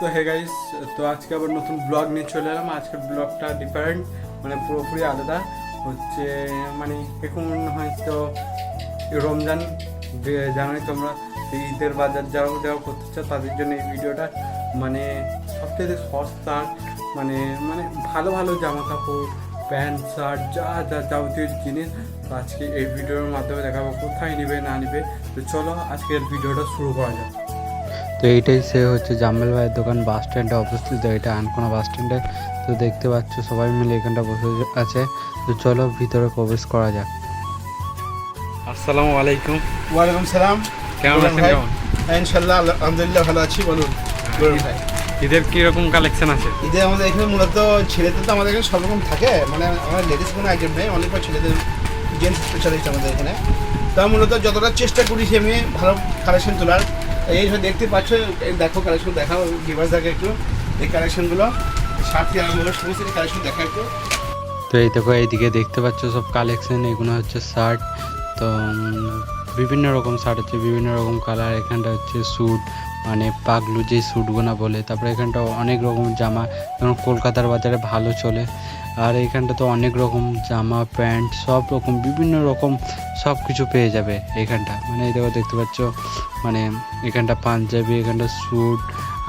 তো hey guys তো আজকে আবার নতুন ব্লগ নিয়ে চলে এলাম। আজকের ব্লগটা ডিফারেন্ট মানে পুরোপুরি আলাদা। হচ্ছে মানে এখন হয়তো রমজান জানোই তোমরা ঈদের বাজার যাও দেওয়া করতে চাও, তাদের জন্য এই ভিডিওটা মানে সবথেকে সস্তা মানে মানে ভালো ভালো জামা কাপড় প্যান্ট শার্ট যা যা যাবতীয় জিনিস, তো আজকে এই ভিডিওর মাধ্যমে দেখাবো, কোথায় নিবে, না নিবে। তো চলো আজকের ভিডিওটা শুরু করা যাক। তো এইটাই সে হচ্ছে জাম্বেল ভাইয়ের দোকান বাস স্ট্যান্ডে অবস্থিত। এটা আনকোনা বাস স্ট্যান্ডে তো দেখতে পাচ্ছ সবাই মিলে এখানটা বসে আছে। তো চলো ভিতরে প্রবেশ করা যাক। আসসালামু আলাইকুম। ওয়ালাইকুম সালাম। কেমন আছেন? ভাই। কেমন? হ্যাঁ, ইনশাল্লাহ আলহামদুলিল্লাহ ভালো আছি বলুন। বলুন ভাই। ঈদের কীরকম কালেকশন আছে? ঈদে আমাদের এখানে মূলত ছেলেদের তো আমাদের এখানে সব রকম থাকে। মানে আমার লেডিস কোনো আইটেম নেই অনেক ছেলেদের জেন্টস স্পেশালিস্ট আমাদের এখানে। তা মূলত যতটা চেষ্টা করি সে আমি ভালো কালেকশন তোলার এই সব দেখতে পাচ্ছ দেখো কালেকশন দেখাও ভিভার্স দেখো একটু। এই কালেকশনগুলো থেকে আরম্ভ সমস্ত কালেকশন দেখা একটু। তো এই দেখো, এইদিকে দেখতে পাচ্ছ সব কালেকশন এগুলো হচ্ছে শার্ট তো বিভিন্ন রকম শার্ট হচ্ছে বিভিন্ন রকম কালার এখানটা হচ্ছে স্যুট মানে পাগলু যে স্যুটগুলো বলে, তারপরে এখানটা অনেক রকম জামা, যেমন কলকাতার বাজারে ভালো চলে, আর এখানটা তো অনেক রকম জামা, প্যান্ট, সব রকম, বিভিন্ন রকম সব কিছু পেয়ে যাবে এখানটা। মানে এই দেখো, দেখতে পাচ্ছ মানে এখানটা পাঞ্জাবি, এখানটা স্যুট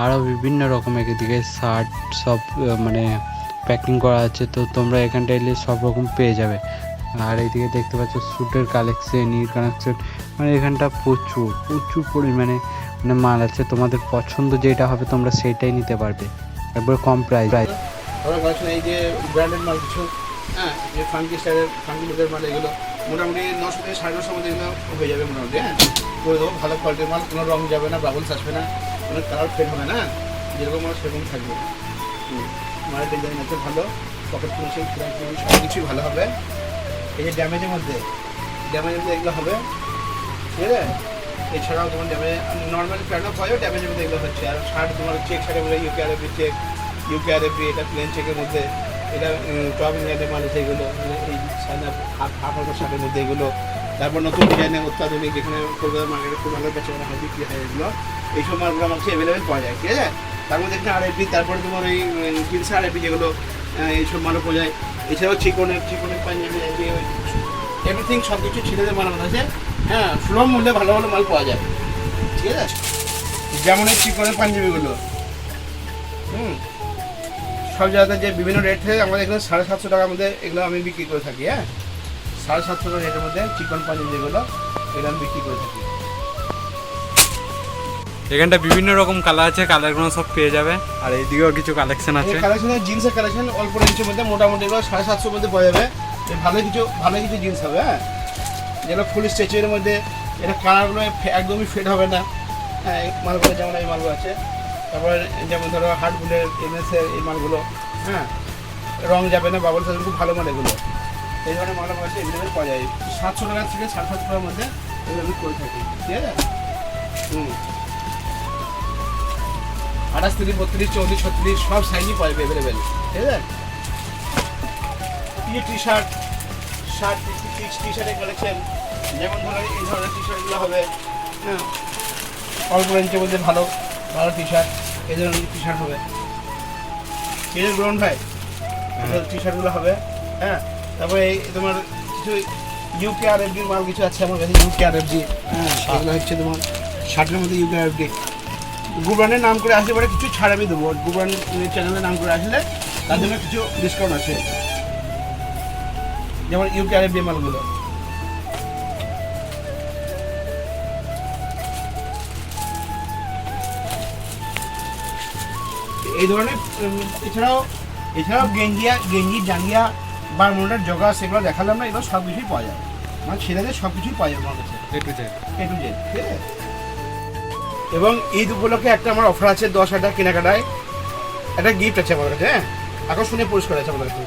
আরও বিভিন্ন রকম এদিকে শার্ট সব মানে প্যাকিং করা আছে, তো তোমরা এখানটা এলে সব রকম পেয়ে যাবে। আর এইদিকে দেখতে পাচ্ছ স্যুটের কালেকশন ইর কালেকশন মানে এখানটা প্রচুর প্রচুর পরিমাণে মানে মাল আছে, তোমাদের পছন্দ যেটা হবে তোমরা সেটাই নিতে পারবে। একবার কম প্রাইস প্রাইস আমরা কালেকশন এই যে ব্র্যান্ডেড মাল কিছু হ্যাঁ যে ফাঙ্কি স্টাইলের ফাঙ্কি লুকের মাল এগুলো, মোটামুটি নশো থেকে সাড়ে নশোর মধ্যে এগুলো হয়ে যাবে মোটামুটি হ্যাঁ। করে দেবো ভালো কোয়ালিটির মাল, কোনো রং যাবে না বাবলস আসবে না, কোনো কালার ফেড হবে না যেরকম মাল সেরকম থাকবে। মালের ডিজাইন আছে ভালো পকেট ফিনিশিং সব কিছুই ভালো হবে। এই যে ড্যামেজের মধ্যে ড্যামেজের মধ্যে এগুলো হবে, ঠিক আছে? এছাড়াও তোমার ড্যামেজ নর্মাল প্যান্টও পাওয়া যাবে ড্যামেজের মধ্যে এগুলো হচ্ছে। আর শার্ট তোমার চেক শার্টের মধ্যে ইউকে আর চেক ইউকে আর এটা প্লেন চেকের মধ্যে। এটা টপ ইংল্যান্ডের আছে এগুলো মানে এই হাফ হাফ শার্টের মধ্যে এগুলো। তারপর নতুন ডিজাইনের অত্যাধুনিক যেখানে কলকাতা মার্কেটে খুব ভালো কাছে হয়, বিক্রি হয় এগুলো এইসব মালগুলো আমার কাছে অ্যাভেলেবেল পাওয়া যায়, ঠিক আছে? তার মধ্যে এখানে আরএফবি তারপরে তোমার ওই জিন্স আরএফবি যেগুলো এইসব মালও পাওয়া যায়। এছাড়াও চিকনের চিকনের পাঞ্জাবি এভরিথিং সব কিছু ছেলেদের মাল আছে হ্যাঁ সুলভ মূল্যে ভালো ভালো মাল পাওয়া যায়। ঠিক আছে? যেমন এই চিকনের পাঞ্জাবিগুলো? হুম। সব জায়গাতে যে বিভিন্ন রেট থাকে আমাদের এখানে সাড়ে সাতশো টাকার মধ্যে এগুলো আমি বিক্রি করে থাকি হ্যাঁ? সাড়ে সাতশো টাকা রেটের মধ্যে চিকন পাঞ্জাবি যেগুলো এগুলো আমি বিক্রি করে থাকি। এখানটা বিভিন্ন রকম কালার আছে কালারগুলো সব পেয়ে যাবে। আর এইদিকেও কিছু কালেকশন আছে। এই কালেকশনের জিন্সের কালেকশন অল্প রেঞ্জের মধ্যে মোটামুটি সাড়ে সাতশোর মধ্যে পাওয়া যাবে। ভালো কিছু ভালো কিছু জিন্স হবে হ্যাঁ? যেগুলো ফুল স্ট্রেচের মধ্যে এটা কালারগুলো একদমই ফেড হবে না। হ্যাঁ মালগুলো যেমন এই মালগুলো আছে। তারপরে যেমন ধরো হার্টগুলের এমএসের এই মালগুলো হ্যাঁ? রং যাবে না বাবল সাইজ খুব ভালো মাল এগুলো। এই ধরনের মাল কাছে এগুলো পাওয়া যায়। সাতশো টাকা থেকে সাড়ে সাতশো টাকার মধ্যে এগুলো আমি করে থাকি, ঠিক আছে? হুম। আঠাশ তিরিশ, বত্রিশ, চৌত্রিশ, ছত্রিশ, সব সাইজই পাওয়া যাবে অ্যাভেলেবেল ঠিক আছে? এই টি শার্ট শার্ট টি শার্টের কালেকশন যেমন ধরো এই ধরনের টি শার্টগুলো হবে। হ্যাঁ। অল্প রেঞ্জের মধ্যে ভালো ভালো টি শার্ট এই ধরনের টি শার্ট হবে। ঠিক আছে গ্রহণ ভাই টি শার্টগুলো হবে। হ্যাঁ। তারপরে এই তোমার কিছু ইউকে আর এফ মাল কিছু আছে আমার কাছে ইউকে আর এফ হ্যাঁ এগুলো হচ্ছে তোমার শার্টের মধ্যে ইউকে আর এফ গুবরানের নাম করে আসলে পরে কিছু ছাড় আমি দেবো। গুবরান চ্যানেলের নাম করে আসলে তার জন্য কিছু ডিসকাউন্ট আছে। যেমন ইউকে আর এফ মালগুলো এই ধরনের এছাড়াও এছাড়াও গেঞ্জিয়া গেঞ্জি জাঙ্গিয়া বারমুন্ডার জগা সেগুলো দেখালাম না এগুলো সব কিছুই পাওয়া যায়। মানে ছেলেদের সব কিছুই পাওয়া যায় আমার কাছে। A to Z A to Z ঠিক আছে? এবং ঈদ উপলক্ষে একটা আমার অফার আছে দশ হাজার কেনাকাটায়। একটা গিফট আছে আমার কাছে হ্যাঁ? আকর্ষণীয় পুরস্কার আছে আমার কাছে।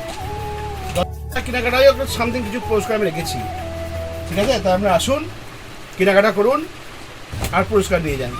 কেনাকাটায় একটা সামথিং কিছু পুরস্কার আমি রেখেছি। ঠিক আছে? তা আপনি আসুন, কেনাকাটা করুন, আর পুরস্কার নিয়ে যান।